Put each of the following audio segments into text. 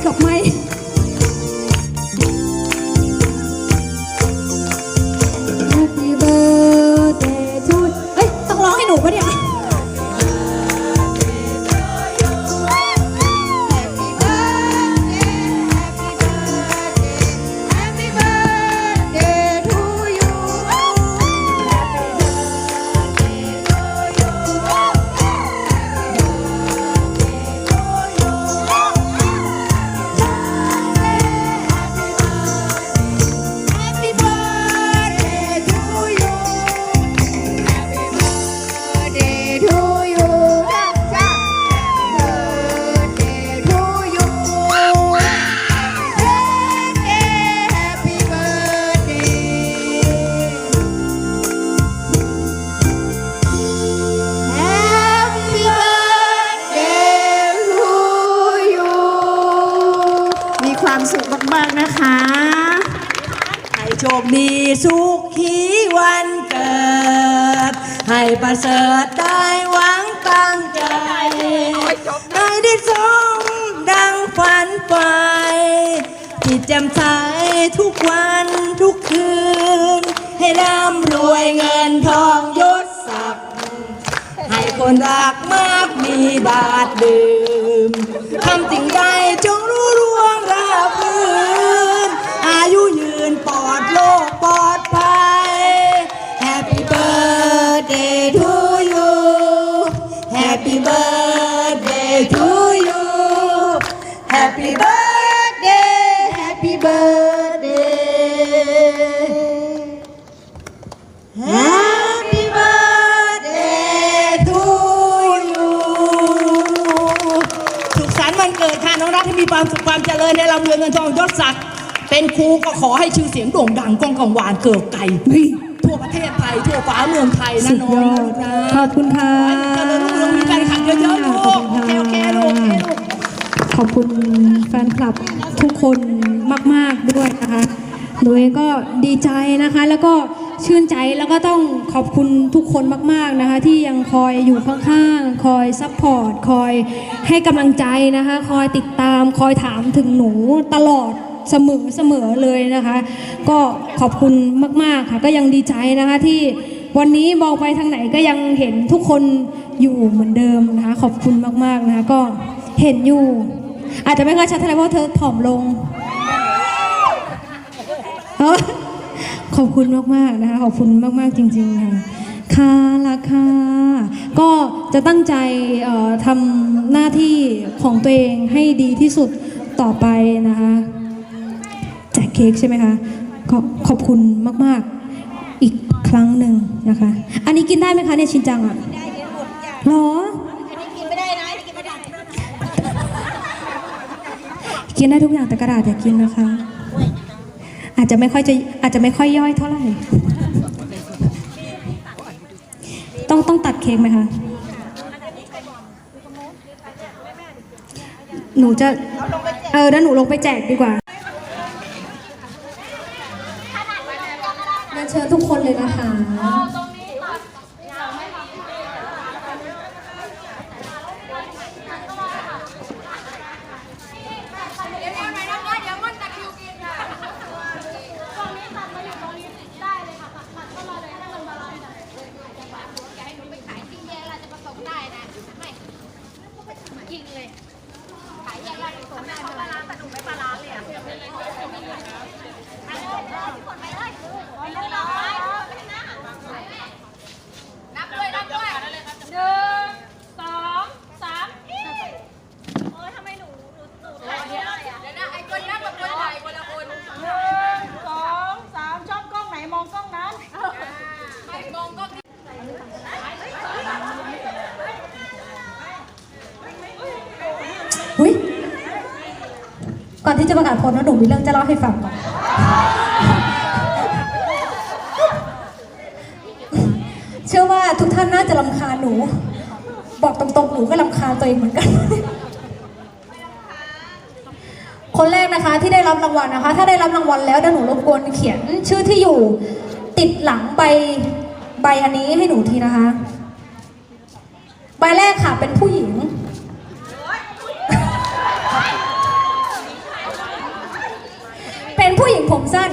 เกือบไหม ทุกวันทุกคืน ให้ร่ำรวยเงินทองยศศักดิ์ให้คนรักมากมีบาทดื่มทำสิ่งใด ความสุขความเจริญในลำเรืองเงินทองยศศักดิ์เป็นครูก็ขอให้ชื่อเสียงโด่งดังก้องกังวานเกิดไกลเฮ้ยทั่วประเทศไทยทั่วฟ้าเมืองไทยนะสุดน้อยองดนะขอบคุณค่ะเจริญรุ่งเรืองมีแฟนคลับเยอะๆลูกขอบคุณโอเคค่ะโอเคลูกโอเคลูกขอบคุณแฟนคลับทุกคนมาก ๆด้วยนะคะหนูเองก็ดีใจนะคะแล้วก็ชื่นใจแล้วก็ต้องขอบคุณทุกคนมากๆนะคะที่ยังคอยอยู่ข้างๆ คอยซัพพอร์ต คอยให้กำลังใจนะคะ คอยติดตามคอยถามถึงหนูตลอดเสมอเสมอเลยนะคะ ก็ขอบคุณมาก ๆ ค่ะ ก็ยังดีใจนะคะที่วันนี้มองไปทางไหนก็ยังเห็นทุกคนอยู่เหมือนเดิมนะคะ ขอบคุณมากๆนะคะก็เห็นอยู่ อาจจะไม่ค่อยชัดเท่าไหร่เพราะเธอผอมลง ขอบคุณมากๆนะคะ ขอบคุณมากๆจริง ๆ ค่ะค่ะราคาก็ จะตั้งใจเอ่อทำหน้าที่ของตัวเองให้ดีที่สุดต่อไปนะคะแจกเค้กใช่ไหมคะขอขอบคุณมาก ๆ อีกครั้งหนึ่งนะคะ อันนี้กินได้ไหมคะเนี่ยชินจังอะหรอกินไม่ได้นะกินไม่ได้กินได้ทุกอย่างแต่กระดาษอย่ากินนะคะ อาจจะไม่ค่อยจะอาจจะไม่ค่อยย่อยเท่าไหร่ ต้องต้องตัดเค้กไหมคะ หนูจะ เออแล้วหนูลงไปแจกดีกว่าเรียนเชิญทุกคนเลยนะคะ กินเลย ขายแยกๆไปส่งได้ปลาร้าแต่หนูไม่ปลาร้าเลยอะไปเลยไปเลยไปเลยไปเลยนับด้วยนับด้วยหนึ่งสองสามเออทำไมหนูหนูหนูถ่ายเยอะเดี๋ยวนะไอ้คนนับกับคนถ่ายคนละคนหนึ่ง สองสามชอบกล้องไหนมองกล้องนั้น ไม่มองก็ อุ้ย ก่อนที่จะประกาศผลนะหนูมีเรื่องจะเล่าให้ฟังก่อนเชื่อว่าทุกท่านน่าจะรำคาหนู บอกตรงๆ หนูก็รำคาตัวเองเหมือนกัน คนแรกนะคะที่ได้รับรางวัลนะคะ ถ้าได้รับรางวัลแล้วเดี๋ยวหนูรบกวนเขียนชื่อที่อยู่ ติดหลังใบใบอันนี้ให้หนูทีนะคะ ใบแรกค่ะเป็นผู้หญิง สั้น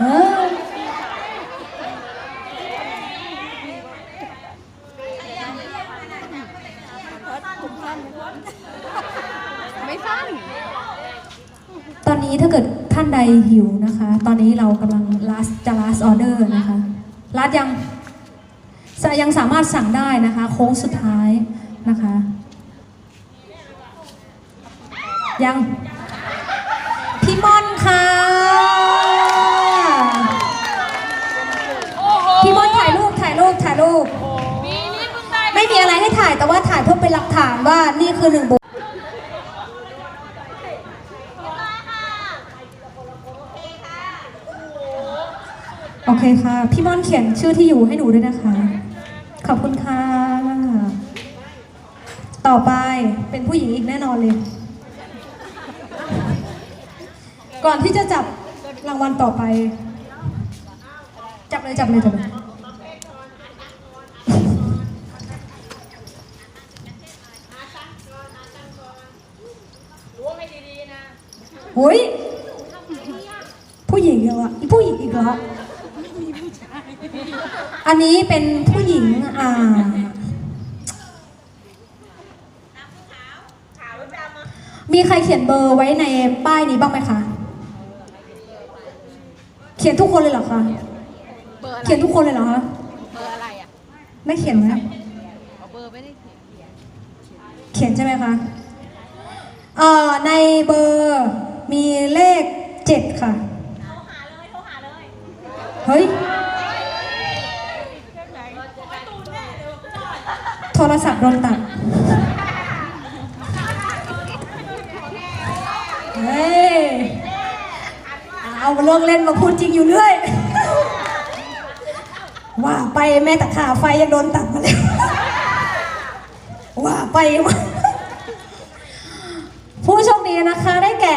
เออ ไม่สั้น ตอนนี้ถ้าเกิดท่านใดหิวนะคะ ตอนนี้เรากำลัง last จะ last order นะคะ last ยังสยังสามารถสั่งได้นะคะ โค้งสุดท้ายนะคะ ยัง พี่ม่อนค่ะพี่ม่อนถ่ายรูปถ่ายรูปถ่ายรูปปีนี้เพิ่งได้ไม่มีอะไรให้ถ่ายแต่ว่าถ่ายเพื่อเป็นหลักฐานว่านี่คือหนึ่ง โอเคค่ะ พี่ม่อนเขียนชื่อที่อยู่ให้หนูด้วยนะคะ ขอบคุณค่ะ ต่อไปเป็นผู้หญิงอีกแน่นอนเลย ก่อนที่จะจับรางวัลต่อไป จับเลยจับเลยจับเลยหุยผู้หญิงเหรออีผู้หญิงอีกแล้ว อันนี้เป็นผู้หญิงอ่ามีใครเขียนเบอร์ไว้ในป้ายนี้บ้างไหมคะ เขียนทุกคนเลยเหรอคะ เบอร์อะไรเขียนทุกคนเลยเหรอคะ เบอร์อะไรอะไม่เขียนไหมเอาเบอร์ไม่ได้เขียนเขียนใช่ไหมคะ เอ่อ ในเบอร์มีเลขเจ็ดค่ะเฮ้ย โทรศัพท์โดนตัดเฮ้ยเอาเรื่องเล่นมาพูดจริงอยู่เรื่อย ว่าไปแม่ตะขาไฟยังโดนตัดมาแล้วว่าไปว่าผู้โชคดีนะคะได้แก่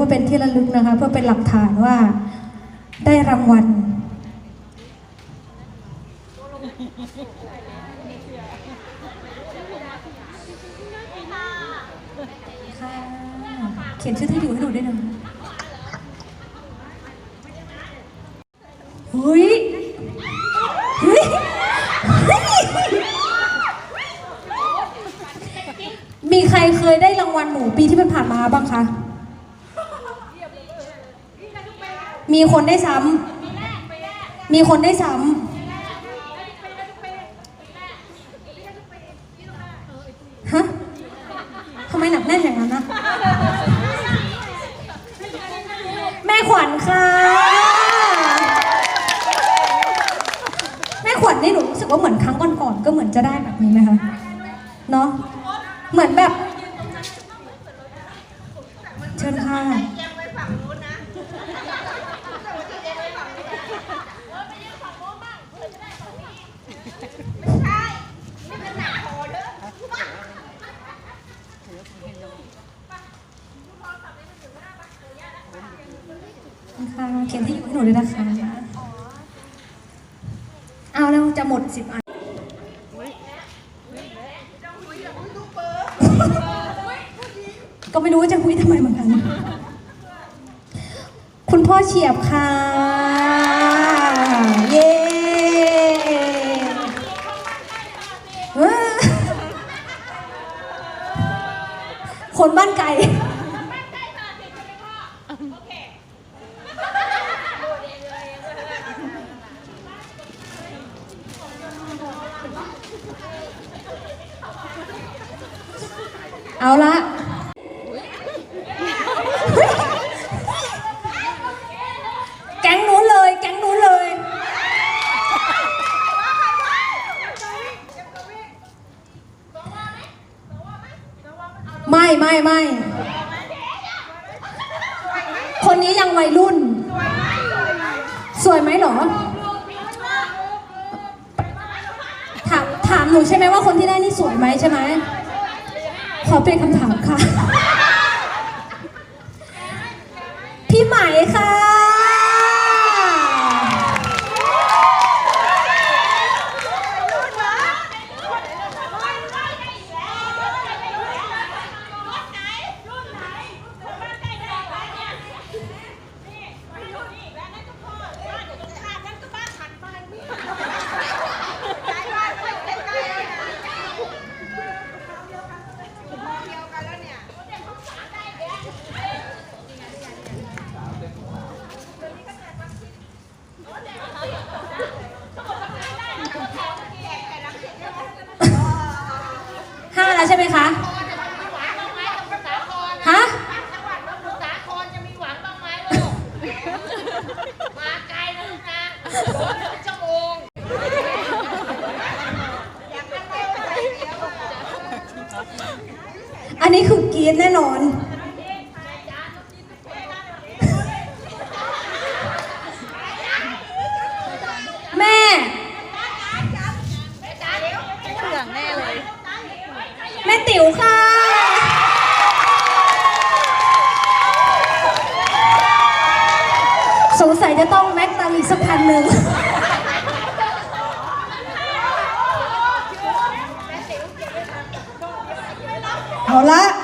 ถ่ายรูปไว้เป็นที่ระลึกนะคะ เพื่อเป็นหลักฐานว่าได้รางวัลเขียนชื่อที่อยู่ให้หนูด้วยนะเฮ้ยเฮ้ยเฮ้ยมีใครเคยได้รางวัลหมูปีที่ผ่านมาบ้างคะ มีคนได้ซ้ำมีคนได้ซ้ำ ฮะ ทำไมหนักแน่นอย่างนั้นนะ แม่ขวัญค่ะ แม่ขวัญนี่หนูรู้สึกว่าเหมือนครั้งก่อนๆก็เหมือนจะได้แบบนี้ไหมคะ เนาะ เหมือนแบบ เชิญค่ะ ค่ะ เขียนที่อยู่ให้หนูด้วยนะคะ เอาแล้วจะหมดสิบอันก็ไม่รู้ว่าจะคุยทำไมเหมือนกัน คุณพ่อเฉียบค่ะ เย้คนบ้านไก่ล เอาละ แก๊งนู้นเลย แก๊งนู้นเลย ไม่ไม่ไม่ คนนี้ยังวัยรุ่น สวยไหมเหรอ ถามถามหนูใช่ไหมว่าคนที่ได้นี่สวยไหมใช่ไหม ขอเป็นคำถามค่ะ 好了。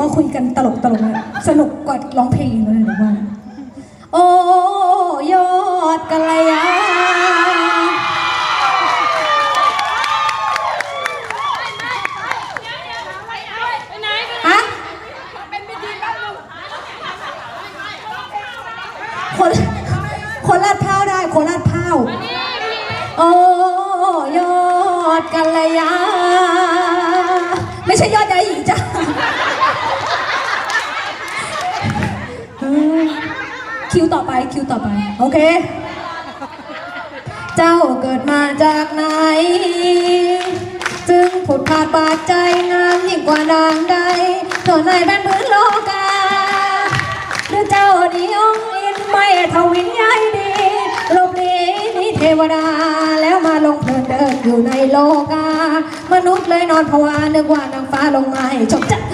ว่าคุยกันตลกตลกสนุกกว่าร้องเพลงเลยหรือว่าือโลกาหรือเจ้านิยงอินไม่ทวินยายดีลบนี้นิเทวดา แล้วมาลงเพลินเดินอยู่ในโลกามนุษย์เลยนอนภาวะนึกว่านางฟ้าลงมาให้จบจัด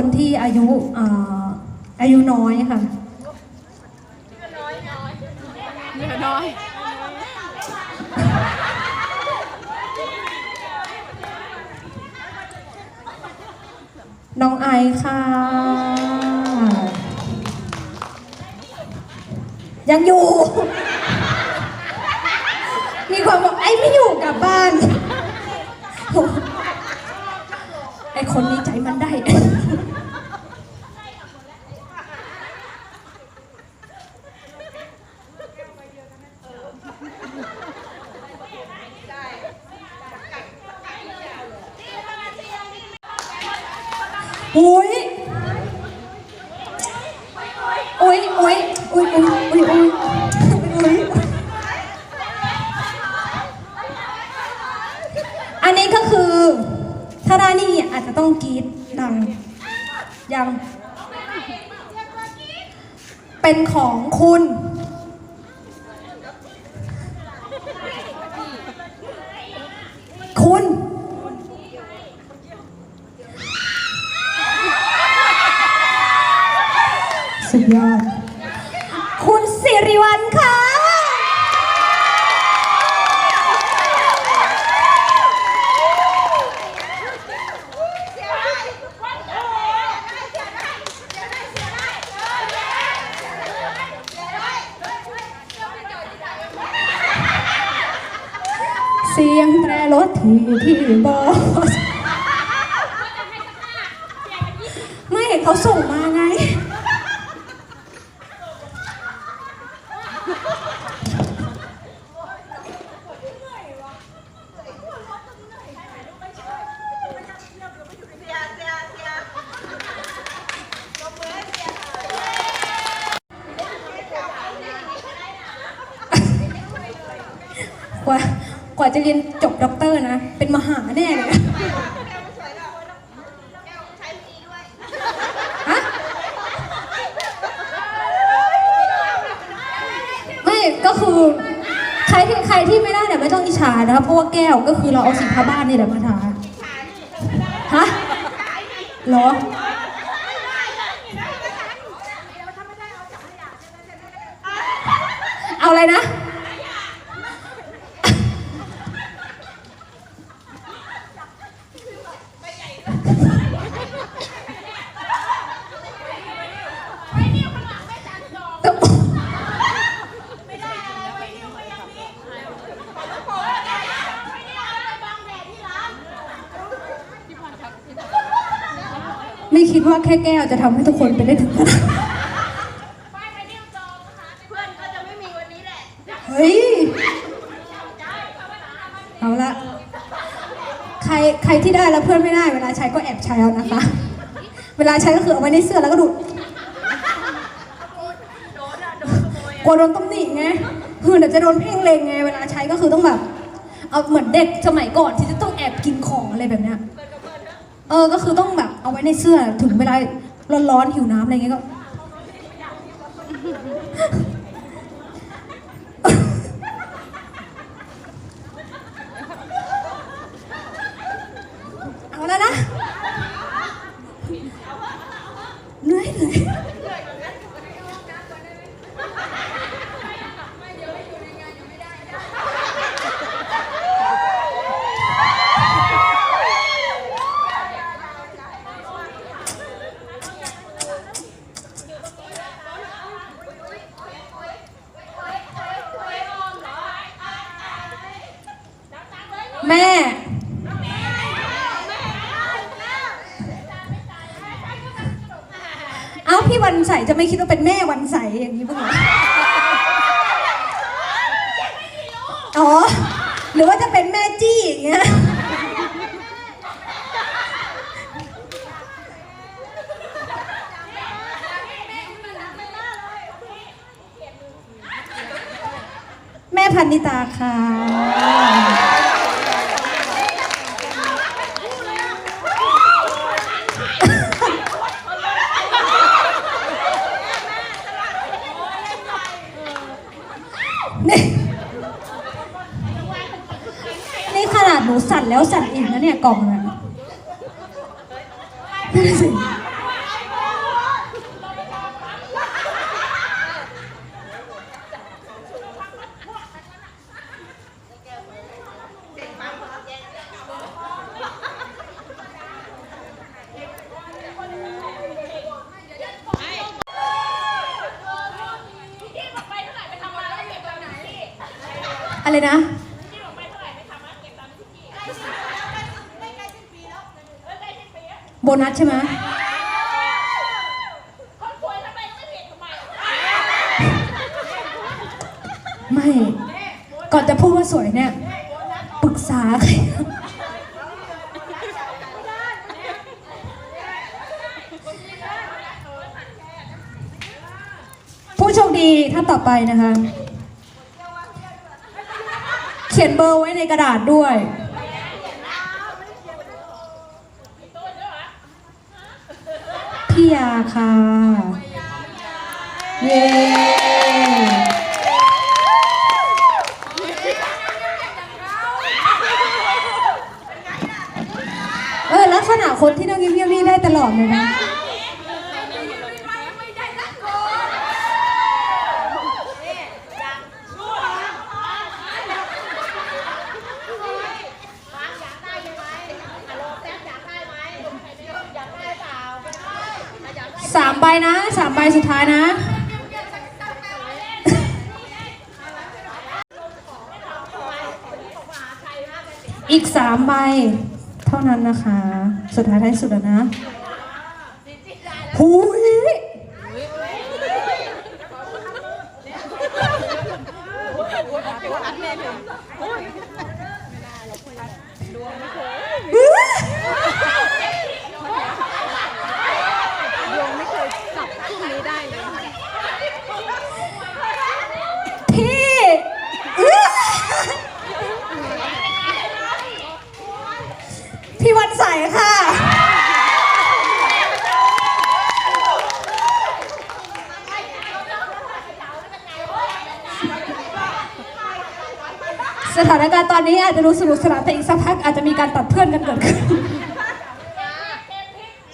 คนที่อายุอายุน้อยค่ะน้องไอค่ะ ยังอยู่ มีความบอกไอไม่อยู่กับบ้าน ไอคนนี้ใจมันได้ กว่ากว่าจะเรียนจบด็อกเตอร์นะ เป็นมหาแน่เลยนะฮะไม่ก็คือใครที่ใครที่ไม่ได้เนี่ยไม่ต้องอิจฉานะคะเพราะว่าแก้วก็คือเราเอาสีทาบ้านนี่แหละมาทาฮะเหรอ เอาอะไรนะ ไม่คิดว่าแค่แก้วจะทำให้ทุกคนไปได้ถึงขนาดเฮ้ยเอาละ ใครใครที่ได้แล้วเพื่อนไม่ได้ เวลาใช้ก็แอบใช้เอานะคะ เวลาใช้ก็คือเอาไว้ในเสื้อแล้วก็ดูดกลัวโดนตำหนิไงคือเดี๋ยวจะโดนเพ่งเลงไง เวลาใช้ก็คือต้องแบบ เอาเหมือนเด็กสมัยก่อนที่จะต้องแอบกินของอะไรแบบเนี้ย เออ ก็คือต้องแบบ เอาไว้ในเสื้อถึงเวลาร้อนๆหิวน้ำอะไรเงี้ยก็ เอาแล้วนะ เหนื่อยเหนื่อยแม่ เอ้าพี่วันใส จะไม่คิดว่าเป็นแม่วันใสอย่างนี้บ้างเหรออ๋อ หรือว่าจะเป็นแม่จี้อย่างเงี้ย แม่พันนิตาค่ะ นี่นี่ขนาดหนูสั่น แล้วสั่นอีกนะเนี่ยกล่องน่ะนั่นนะสิอะไรนะ โบนัสใช่ไหมไม่ ก่อน จะพูดว่าสวยเนี่ย ปรึกษาใครผู้โชคดีท่านต่อไปนะคะ เขียนเบอร์ไว้ในกระดาษด้วย พี่ยาค่ะ เย้เออลักษ ณะคนที่นั่งเงียบๆนี่ได้ตลอดเลยนะสามใบนะสามใบสุดท้ายนะอีกสามใบเท่านั้นนะคะ สุดท้ายท้ายสุดแล้วนะหูยพี่อื้อพี่วันใสค่ะ สถา นี้อาจจะรู้สนุกสนานแต่อีกสักพักอาจจะมีการตัดเพื่อนกันเกิดขึ้น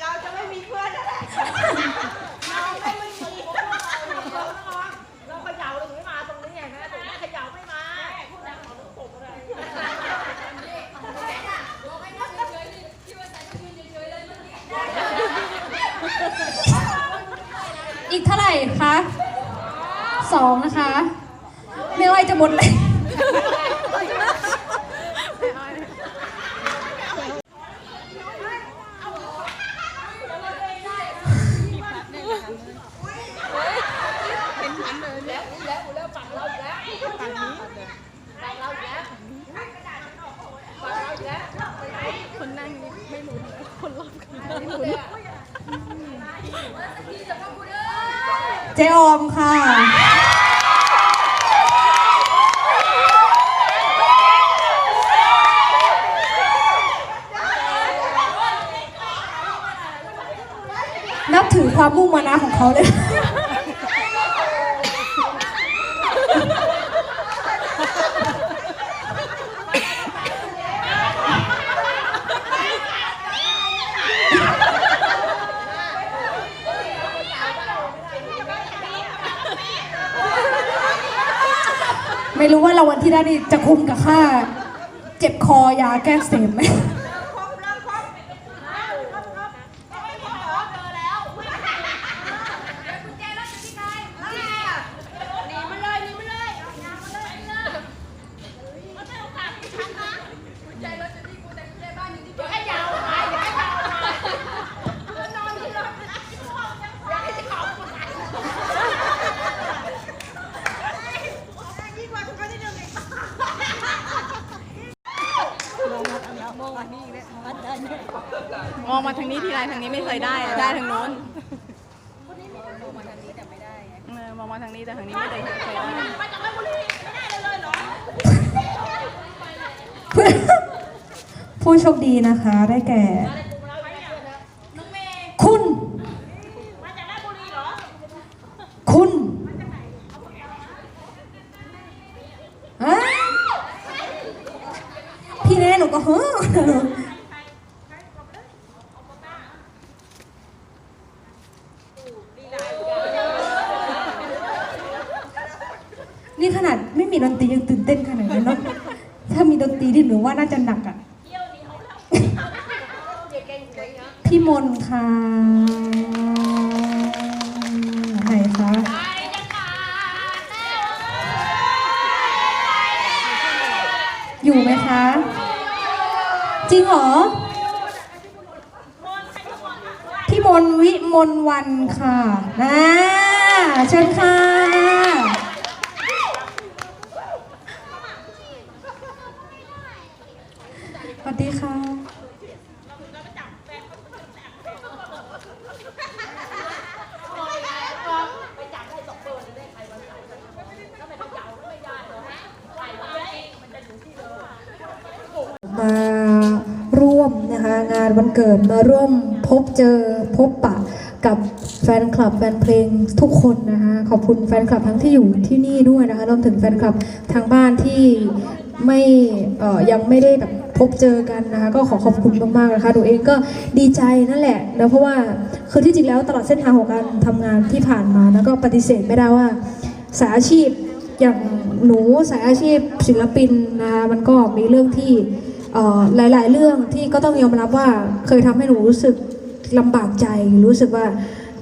เราจะไม่มีเพื่อนแล้วแหละเราไม่มีเราเขย่าถึงไม่มาตรงนี้ไงนะตรงนี้เขย่าไม่มา อีกเท่าไหร่คะสองนะคะ ไม่ไหวจะหมดเลย เจออมค่ะนับถือความมุ่งมานะของเขาเลย ไม่รู้ว่ารางวัลที่ได้นี่จะคุ้มกับค่า เจ็บคอยาแก้เสมไหมม ไรทางนี้ไม่เคยได้อะได้ทางโน้นเออมองมาทางนี้แต่ทางนี้ไม่ได้เคยได้ผู้โชคดีนะคะได้แก่ คุณ คุณอะพี่แน่หนูก็เฮ้อ นี่ขนาดไม่มีดนตรียังตื่นเต้นขนาดนั้นเนาะถ้ามีดนตรีที่หนูว่าน่าจะหนักอะพี่มนค่ะไหนคะอยู่ไหมคะ จริงเหรอ พี่มนวิมลวันค่ะอ่าเชิญค่ะ สวัสดีค่ะ มาร่วม นะคะงานวันเกิดมาร่วมพบเจอพบปะกับแฟนคลับแฟนเพลงทุกคนนะคะขอบคุณแฟนคลับทั้งที่อยู่ที่นี่ด้วยนะคะรวมถึงแฟนคลับทางบ้านที่ไม่เอ่อยังไม่ได้แบบพบเจอกันนะคะก็ขอขอบคุณมากๆนะคะหนูเองก็ดีใจนั่นแหละแล้วเพราะว่าคือที่จริงแล้วตลอดเส้นทางของการทำงานที่ผ่านมาแล้วก็ปฏิเสธไม่ได้ว่าสายอาชีพอย่างหนูสายอาชีพศิลปินนะคะมันก็มีเรื่องที่ หลาย ๆ เรื่องที่ก็ต้องยอมรับว่าเคยทำให้หนูรู้สึกลำบากใจรู้สึกว่า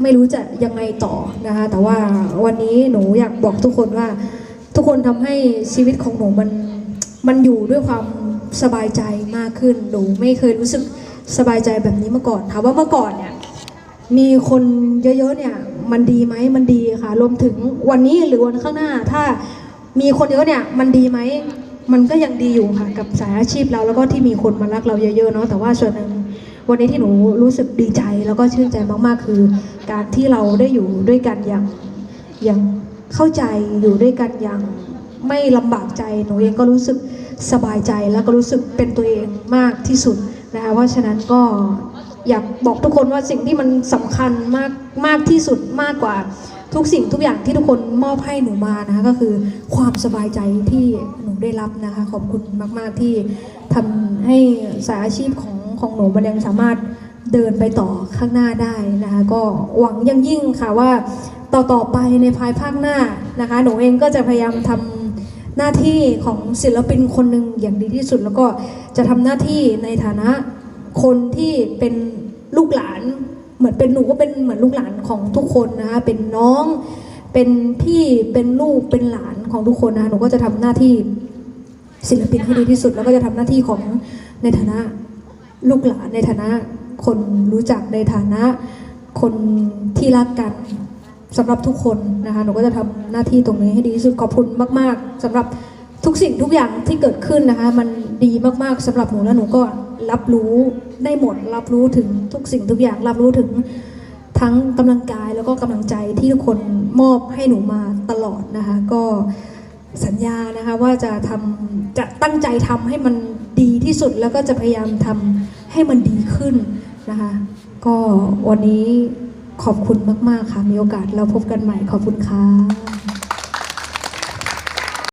ไม่รู้จะยังไงต่อนะคะ แต่ว่าวันนี้หนูอยากบอกทุกคนว่า ทุกคนทำให้ชีวิตของหนูมันมันอยู่ด้วยความสบายใจมากขึ้นหนูไม่เคยรู้สึกสบายใจแบบนี้มาก่อนค่ะว่าเมื่อก่อนเนี่ยมีคนเยอะๆเนี่ยมันดีไหมมันดีค่ะรวมถึงวันนี้หรือวันข้างหน้า ถ้ามีคนเยอะเนี่ยมันดีไหม มันก็ยังดีอยู่ค่ะกับสายอาชีพเราแล้วก็ที่มีคนมารักเราเยอะๆเนาะแต่ว่าส่วนหนึ่งวันนี้ที่หนูรู้สึกดีใจแล้วก็ชื่นใจมากๆ คือ การที่เราได้อยู่ด้วยกันอย่างอย่างเข้าใจอยู่ด้วยกันอย่างไม่ลำบากใจหนูเองก็รู้สึกสบายใจแล้วก็รู้สึกเป็นตัวเองมากที่สุดนะคะเพราะฉะนั้นก็อยากบอกทุกคนว่าสิ่งที่มันสำคัญมากมากที่สุดมากกว่า ทุกสิ่งทุกอย่างที่ทุกคนมอบให้หนูมานะคะก็คือความสบายใจที่หนูได้รับนะคะ ขอบคุณมากๆที่ทำให้สายอาชีพของของหนูมันยังสามารถเดินไปต่อข้างหน้าได้นะคะก็หวังยังยิ่งค่ะว่าต่อต่อไปในภายภาคหน้านะคะ หนูเองก็จะพยายามทำหน้าที่ของศิลปินคนหนึ่งอย่างดีที่สุด แล้วก็จะทำหน้าที่ในฐานะคนที่เป็นลูกหลาน เหมือนเป็นหนูก็เป็นเหมือนลูกหลานของทุกคนนะคะเป็นน้องเป็นพี่เป็นลูกเป็นหลานของทุกคนนะคะหนูก็จะทำหน้าที่ศิลปินให้ดีที่สุด แล้วก็จะทำหน้าที่ของในฐานะลูกหลานในฐานะ คนรู้จักในฐานะ คนที่รักกันสำหรับทุกคนนะคะหนูก็จะทำหน้าที่ตรงนี้ให้ดีที่สุดขอบคุณมาก ๆสำหรับทุกสิ่งทุกอย่างที่เกิดขึ้นนะคะ มันดีมากๆสำหรับหนูและหนูก็รับรู้ ได้หมดรับรู้ถึงทุกสิ่งทุกอย่างรับรู้ถึงทั้งกำลังกายแล้วก็กำลังใจที่ทุกคนมอบให้หนูมาตลอดนะคะ ก็สัญญานะคะว่าจะทำจะตั้งใจทำให้มันดีที่สุดแล้วก็จะพยายามทำให้มันดีขึ้นนะคะ ก็วันนี้ขอบคุณมาก ๆ ค่ะ มีโอกาสเราพบกันใหม่ขอบคุณค่ะ